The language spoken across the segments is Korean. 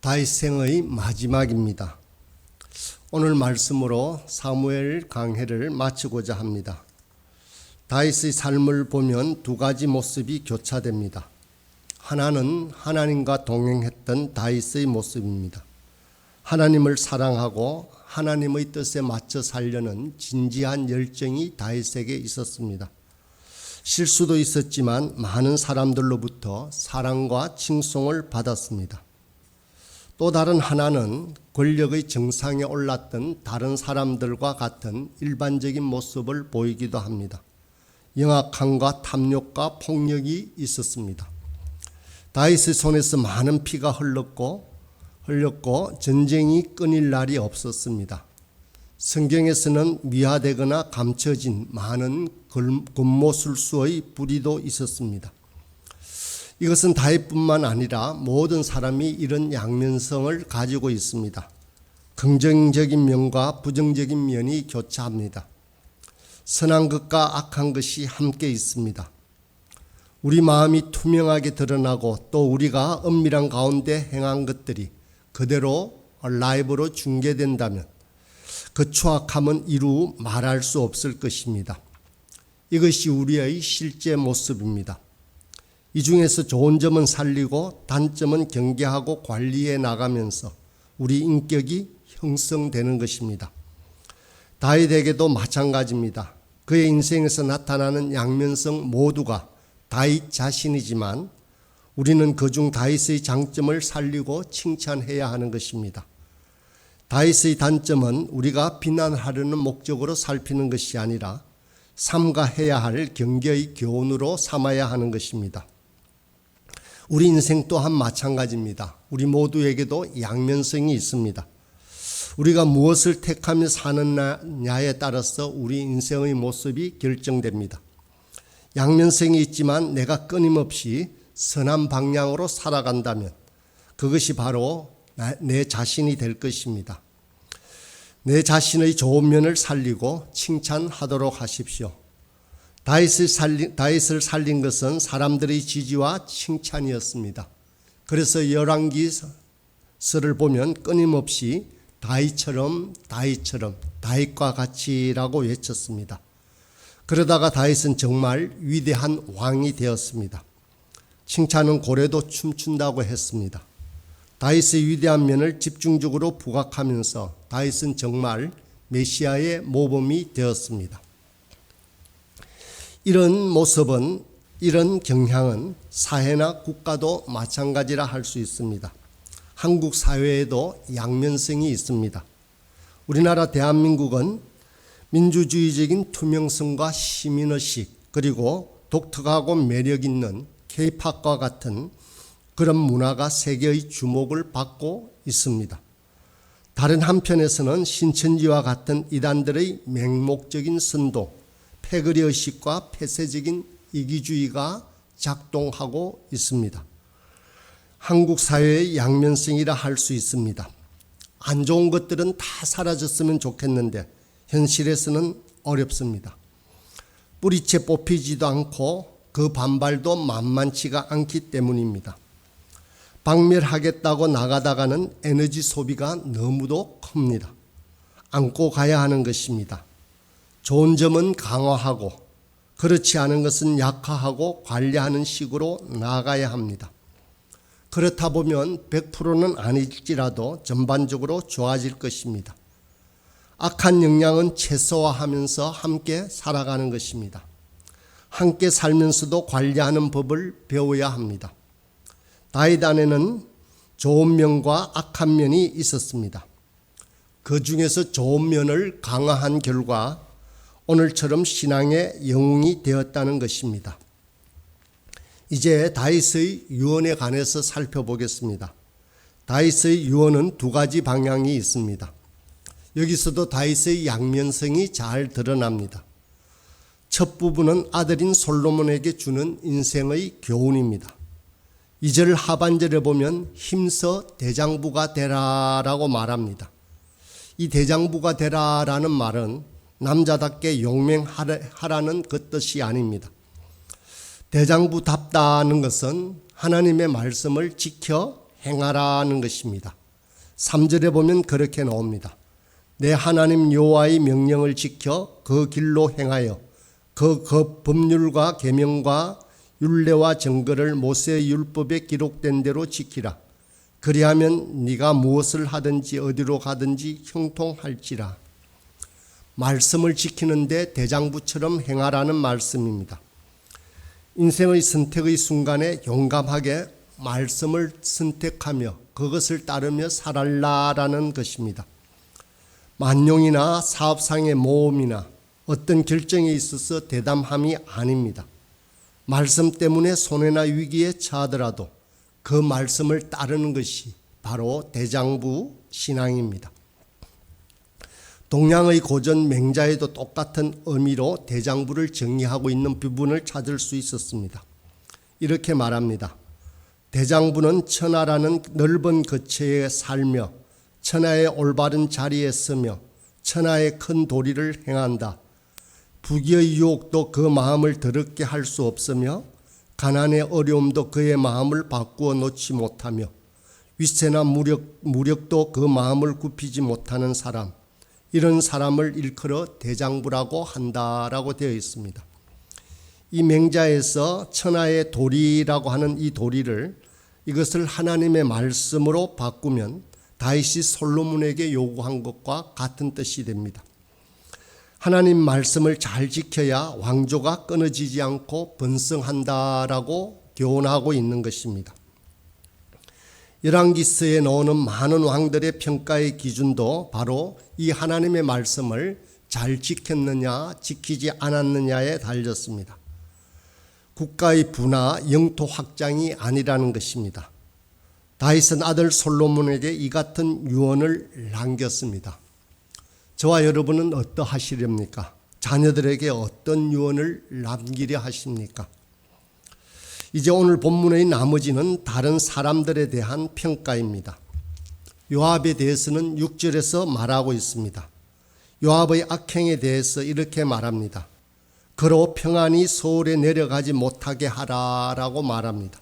다윗생의 마지막입니다. 오늘 말씀으로 사무엘 강해를 마치고자 합니다. 다윗의 삶을 보면 두 가지 모습이 교차됩니다. 하나는 하나님과 동행했던 다윗의 모습입니다. 하나님을 사랑하고 하나님의 뜻에 맞춰 살려는 진지한 열정이 다윗에게 있었습니다. 실수도 있었지만 많은 사람들로부터 사랑과 칭송을 받았습니다. 또 다른 하나는 권력의 정상에 올랐던 다른 사람들과 같은 일반적인 모습을 보이기도 합니다. 영악함과 탐욕과 폭력이 있었습니다. 다윗의 손에서 많은 피가 흘렀고 흘렸고 전쟁이 끊일 날이 없었습니다. 성경에서는 미화되거나 감춰진 많은 권모술수의 불의도 있었습니다. 이것은 다윗뿐만 아니라 모든 사람이 이런 양면성을 가지고 있습니다. 긍정적인 면과 부정적인 면이 교차합니다. 선한 것과 악한 것이 함께 있습니다. 우리 마음이 투명하게 드러나고 또 우리가 은밀한 가운데 행한 것들이 그대로 라이브로 중계된다면 그 추악함은 이루 말할 수 없을 것입니다. 이것이 우리의 실제 모습입니다. 이 중에서 좋은 점은 살리고 단점은 경계하고 관리해 나가면서 우리 인격이 형성되는 것입니다. 다윗에게도 마찬가지입니다. 그의 인생에서 나타나는 양면성 모두가 다윗 자신이지만 우리는 그중 다윗의 장점을 살리고 칭찬해야 하는 것입니다. 다윗의 단점은 우리가 비난하려는 목적으로 살피는 것이 아니라 삼가해야 할 경계의 교훈으로 삼아야 하는 것입니다. 우리 인생 또한 마찬가지입니다. 우리 모두에게도 양면성이 있습니다. 우리가 무엇을 택하며 사느냐에 따라서 우리 인생의 모습이 결정됩니다. 양면성이 있지만 내가 끊임없이 선한 방향으로 살아간다면 그것이 바로 내 자신이 될 것입니다. 내 자신의 좋은 면을 살리고 칭찬하도록 하십시오. 다윗을 살린, 다윗을 살린 것은 사람들의 지지와 칭찬이었습니다. 그래서 열왕기서를 보면 끊임없이 다윗처럼 다윗처럼 다윗과 같이라고 외쳤습니다. 그러다가 다윗은 정말 위대한 왕이 되었습니다. 칭찬은 고래도 춤춘다고 했습니다. 다윗의 위대한 면을 집중적으로 부각하면서 다윗은 정말 메시아의 모범이 되었습니다. 이런 모습은 이런 경향은 사회나 국가도 마찬가지라 할 수 있습니다. 한국 사회에도 양면성이 있습니다. 우리나라 대한민국은 민주주의적인 투명성과 시민의식 그리고 독특하고 매력 있는 케이팝과 같은 그런 문화가 세계의 주목을 받고 있습니다. 다른 한편에서는 신천지와 같은 이단들의 맹목적인 선동, 패거리 의식과 폐쇄적인 이기주의가 작동하고 있습니다. 한국 사회의 양면성이라 할 수 있습니다. 안 좋은 것들은 다 사라졌으면 좋겠는데 현실에서는 어렵습니다. 뿌리채 뽑히지도 않고 그 반발도 만만치가 않기 때문입니다. 박멸하겠다고 나가다가는 에너지 소비가 너무도 큽니다. 안고 가야 하는 것입니다. 좋은 점은 강화하고 그렇지 않은 것은 약화하고 관리하는 식으로 나가야 합니다. 그렇다 보면 100%는 아닐지라도 전반적으로 좋아질 것입니다. 악한 영향은 최소화하면서 함께 살아가는 것입니다. 함께 살면서도 관리하는 법을 배워야 합니다. 다윗 안에는 좋은 면과 악한 면이 있었습니다. 그 중에서 좋은 면을 강화한 결과 오늘처럼 신앙의 영웅이 되었다는 것입니다. 이제 다윗의 유언에 관해서 살펴보겠습니다. 다윗의 유언은 두 가지 방향이 있습니다. 여기서도 다윗의 양면성이 잘 드러납니다. 첫 부분은 아들인 솔로몬에게 주는 인생의 교훈입니다. 2절 하반절에 보면 힘써 대장부가 되라라고 말합니다. 이 대장부가 되라라는 말은 남자답게 용맹하라는 그 뜻이 아닙니다. 대장부답다는 것은 하나님의 말씀을 지켜 행하라는 것입니다. 3절에 보면 그렇게 나옵니다. 내 하나님 여호와의 명령을 지켜 그 길로 행하여 그, 그 법률과 계명과 율례와 증거를 모세의 율법에 기록된 대로 지키라. 그리하면 네가 무엇을 하든지 어디로 가든지 형통할지라. 말씀을 지키는데 대장부처럼 행하라는 말씀입니다. 인생의 선택의 순간에 용감하게 말씀을 선택하며 그것을 따르며 살아라라는 것입니다. 만용이나 사업상의 모험이나 어떤 결정에 있어서 대담함이 아닙니다. 말씀 때문에 손해나 위기에 처하더라도 그 말씀을 따르는 것이 바로 대장부 신앙입니다. 동양의 고전 맹자에도 똑같은 의미로 대장부를 정의하고 있는 부분을 찾을 수 있었습니다. 이렇게 말합니다. 대장부는 천하라는 넓은 거처에 살며 천하의 올바른 자리에 서며 천하의 큰 도리를 행한다. 부귀의 유혹도 그 마음을 더럽게 할 수 없으며 가난의 어려움도 그의 마음을 바꾸어 놓지 못하며 위세나 무력, 무력도 그 마음을 굽히지 못하는 사람 이런 사람을 일컬어 대장부라고 한다라고 되어 있습니다. 이 맹자에서 천하의 도리라고 하는 이 도리를 이것을 하나님의 말씀으로 바꾸면 다윗이 솔로몬에게 요구한 것과 같은 뜻이 됩니다. 하나님 말씀을 잘 지켜야 왕조가 끊어지지 않고 번성한다라고 교훈하고 있는 것입니다. 열왕기서에 나오는 많은 왕들의 평가의 기준도 바로 이 하나님의 말씀을 잘 지켰느냐 지키지 않았느냐에 달렸습니다. 국가의 분화, 영토 확장이 아니라는 것입니다. 다윗은 아들 솔로몬에게 이 같은 유언을 남겼습니다. 저와 여러분은 어떠하시렵니까? 자녀들에게 어떤 유언을 남기려 하십니까? 이제 오늘 본문의 나머지는 다른 사람들에 대한 평가입니다. 요압에 대해서는 6절에서 말하고 있습니다. 요압의 악행에 대해서 이렇게 말합니다. 그로 평안히 서울에 내려가지 못하게 하라라고 말합니다.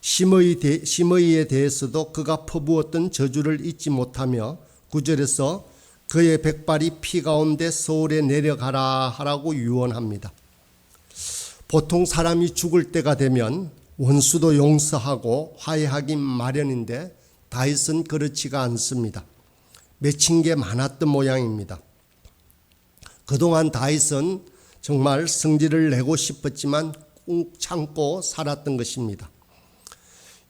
심의 대, 심의에 대해서도 그가 퍼부었던 저주를 잊지 못하며 9절에서 그의 백발이 피 가운데 서울에 내려가라 하라고 유언합니다. 보통 사람이 죽을 때가 되면 원수도 용서하고 화해하기 마련인데 다윗은 그렇지가 않습니다. 맺힌 게 많았던 모양입니다. 그동안 다윗은 정말 성질을 내고 싶었지만 꾹 참고 살았던 것입니다.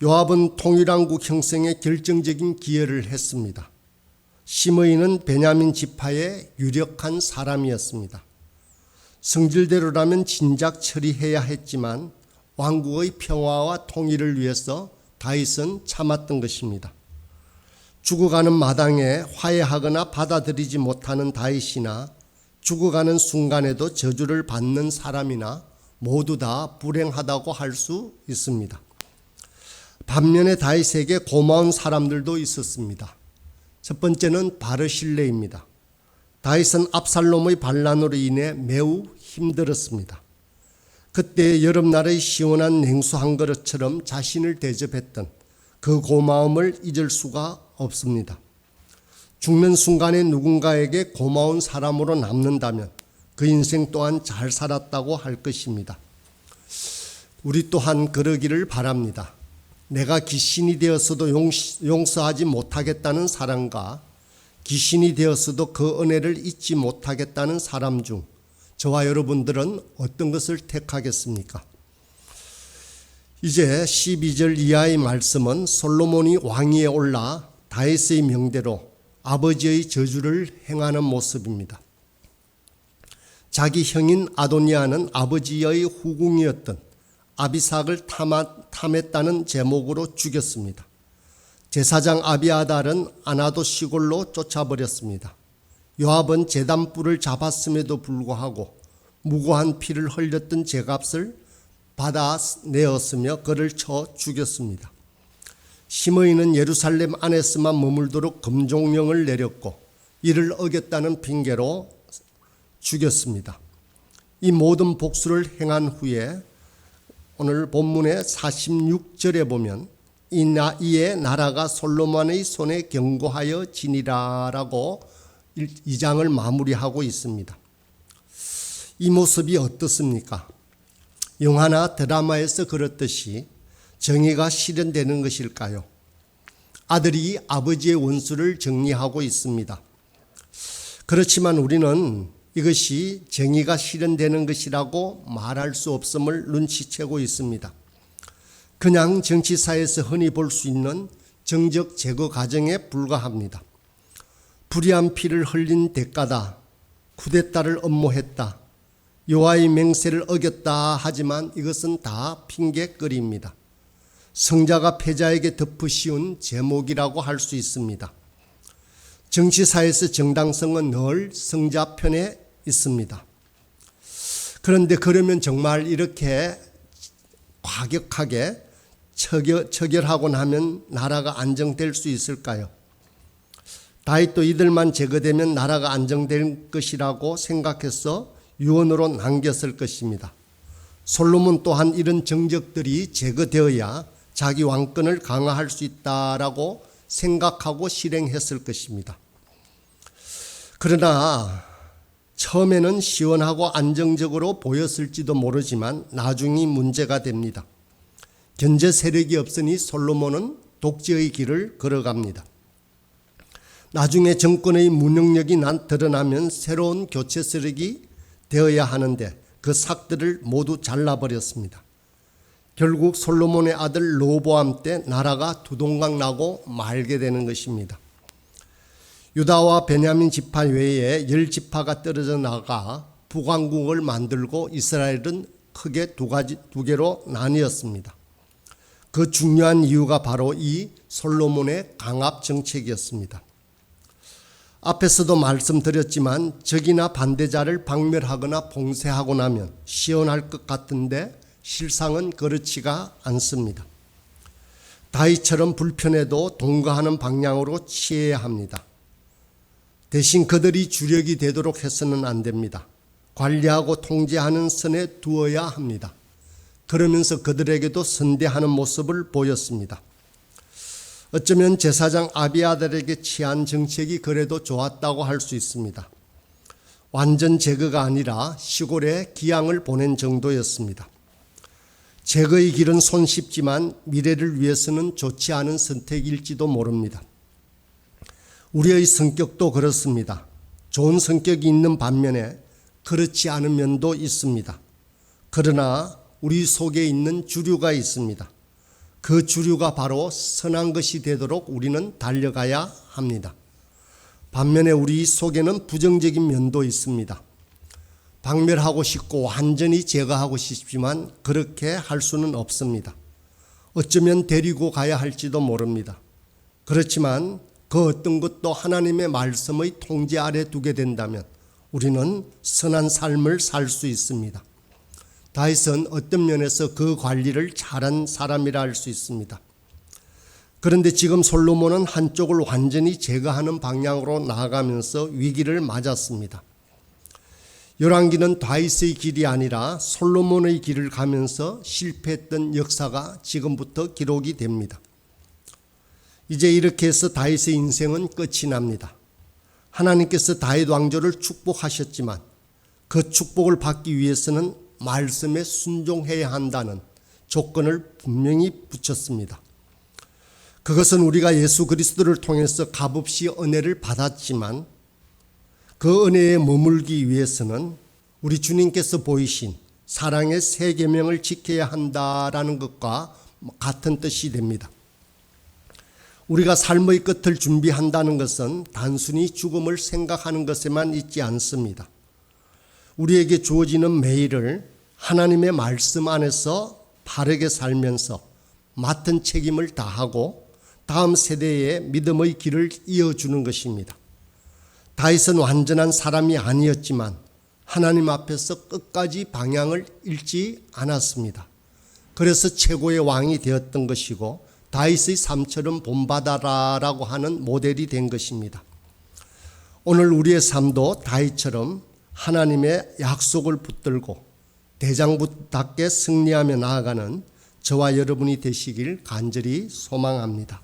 요압은 통일왕국 형성에 결정적인 기여를 했습니다. 시므이는 베냐민 지파의 유력한 사람이었습니다. 성질대로라면 진작 처리해야 했지만 왕국의 평화와 통일을 위해서 다윗은 참았던 것입니다. 죽어가는 마당에 화해하거나 받아들이지 못하는 다윗이나 죽어가는 순간에도 저주를 받는 사람이나 모두 다 불행하다고 할 수 있습니다. 반면에 다윗에게 고마운 사람들도 있었습니다. 첫 번째는 바르실레입니다. 다윗은 압살롬의 반란으로 인해 매우 힘들었습니다. 그때 여름날의 시원한 냉수 한 그릇처럼 자신을 대접했던 그 고마움을 잊을 수가 없습니다. 죽는 순간에 누군가에게 고마운 사람으로 남는다면 그 인생 또한 잘 살았다고 할 것입니다. 우리 또한 그러기를 바랍니다. 내가 귀신이 되었어도 용서하지 못하겠다는 사람과 귀신이 되었어도 그 은혜를 잊지 못하겠다는 사람 중 저와 여러분들은 어떤 것을 택하겠습니까? 이제 12절 이하의 말씀은 솔로몬이 왕위에 올라 다윗의 명대로 아버지의 저주를 행하는 모습입니다. 자기 형인 아도니아는 아버지의 후궁이었던 아비삭을 탐했다는 제목으로 죽였습니다. 제사장 아비아달은 아나도 시골로 쫓아버렸습니다. 요압은 제단불을 잡았음에도 불구하고 무고한 피를 흘렸던 제값을 받아 내었으며 그를 쳐 죽였습니다. 시므이는 예루살렘 안에서만 머물도록 금종령을 내렸고 이를 어겼다는 핑계로 죽였습니다. 이 모든 복수를 행한 후에 오늘 본문의 46절에 보면 이에 나라가 솔로몬의 손에 경고하여 지니라라고 2장을 마무리하고 있습니다. 이 모습이 어떻습니까? 영화나 드라마에서 그렇듯이 정의가 실현되는 것일까요? 아들이 아버지의 원수를 정리하고 있습니다. 그렇지만 우리는 이것이 정의가 실현되는 것이라고 말할 수 없음을 눈치채고 있습니다. 그냥 정치사에서 흔히 볼 수 있는 정적 제거 과정에 불과합니다. 불의한 피를 흘린 대가다. 쿠데타를 엄모했다. 요하의 맹세를 어겼다 하지만 이것은 다 핑계거리입니다. 성자가 패자에게 덮으씌운 제목이라고 할 수 있습니다. 정치사에서 정당성은 늘 성자 편에 있습니다. 그런데 그러면 정말 이렇게 과격하게 처결, 처결하고 나면 나라가 안정될 수 있을까요? 다윗도 이들만 제거되면 나라가 안정될 것이라고 생각해서 유언으로 남겼을 것입니다. 솔로몬 또한 이런 정적들이 제거되어야 자기 왕권을 강화할 수 있다라고 생각하고 실행했을 것입니다. 그러나 처음에는 시원하고 안정적으로 보였을지도 모르지만 나중이 문제가 됩니다. 견제 세력이 없으니 솔로몬은 독재의 길을 걸어갑니다. 나중에 정권의 무능력이 드러나면 새로운 교체 세력이 되어야 하는데 그 삭들을 모두 잘라버렸습니다. 결국 솔로몬의 아들 로보암 때 나라가 두동강 나고 말게 되는 것입니다. 유다와 베냐민 지파 외에 열 지파가 떨어져 나가 북왕국을 만들고 이스라엘은 크게 두 가지 두 개로 나뉘었습니다. 그 중요한 이유가 바로 이 솔로몬의 강압 정책이었습니다. 앞에서도 말씀드렸지만 적이나 반대자를 박멸하거나 봉쇄하고 나면 시원할 것 같은데 실상은 그렇지가 않습니다. 다이처럼 불편해도 동거하는 방향으로 취해야 합니다. 대신 그들이 주력이 되도록 해서는 안 됩니다. 관리하고 통제하는 선에 두어야 합니다. 그러면서 그들에게도 선대하는 모습을 보였습니다. 어쩌면 제사장 아비아들에게 취한 정책이 그래도 좋았다고 할 수 있습니다. 완전 제거가 아니라 시골에 기양을 보낸 정도였습니다. 제거의 길은 손쉽지만 미래를 위해서는 좋지 않은 선택일지도 모릅니다. 우리의 성격도 그렇습니다. 좋은 성격이 있는 반면에 그렇지 않은 면도 있습니다. 그러나 우리 속에 있는 주류가 있습니다. 그 주류가 바로 선한 것이 되도록 우리는 달려가야 합니다. 반면에 우리 속에는 부정적인 면도 있습니다. 박멸하고 싶고 완전히 제거하고 싶지만 그렇게 할 수는 없습니다. 어쩌면 데리고 가야 할지도 모릅니다. 그렇지만 그 어떤 것도 하나님의 말씀의 통제 아래 두게 된다면 우리는 선한 삶을 살 수 있습니다. 다윗은 어떤 면에서 그 관리를 잘한 사람이라 할 수 있습니다. 그런데 지금 솔로몬은 한쪽을 완전히 제거하는 방향으로 나아가면서 위기를 맞았습니다. 열왕기는 다윗의 길이 아니라 솔로몬의 길을 가면서 실패했던 역사가 지금부터 기록이 됩니다. 이제 이렇게 해서 다윗의 인생은 끝이 납니다. 하나님께서 다윗 왕조를 축복하셨지만 그 축복을 받기 위해서는 말씀에 순종해야 한다는 조건을 분명히 붙였습니다. 그것은 우리가 예수 그리스도를 통해서 값없이 은혜를 받았지만 그 은혜에 머물기 위해서는 우리 주님께서 보이신 사랑의 세 계명을 지켜야 한다라는 것과 같은 뜻이 됩니다. 우리가 삶의 끝을 준비한다는 것은 단순히 죽음을 생각하는 것에만 있지 않습니다. 우리에게 주어지는 매일을 하나님의 말씀 안에서 바르게 살면서 맡은 책임을 다하고 다음 세대에 믿음의 길을 이어주는 것입니다. 다윗은 완전한 사람이 아니었지만 하나님 앞에서 끝까지 방향을 잃지 않았습니다. 그래서 최고의 왕이 되었던 것이고 다윗의 삶처럼 본받아라라고 하는 모델이 된 것입니다. 오늘 우리의 삶도 다윗처럼 하나님의 약속을 붙들고 대장부답게 승리하며 나아가는 저와 여러분이 되시길 간절히 소망합니다.